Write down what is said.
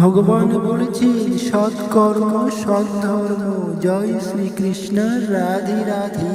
ভগবান বলেছে সৎকর্ম সৎ ধর্ম জয় শ্রীকৃষ্ণ রাধি রাধে।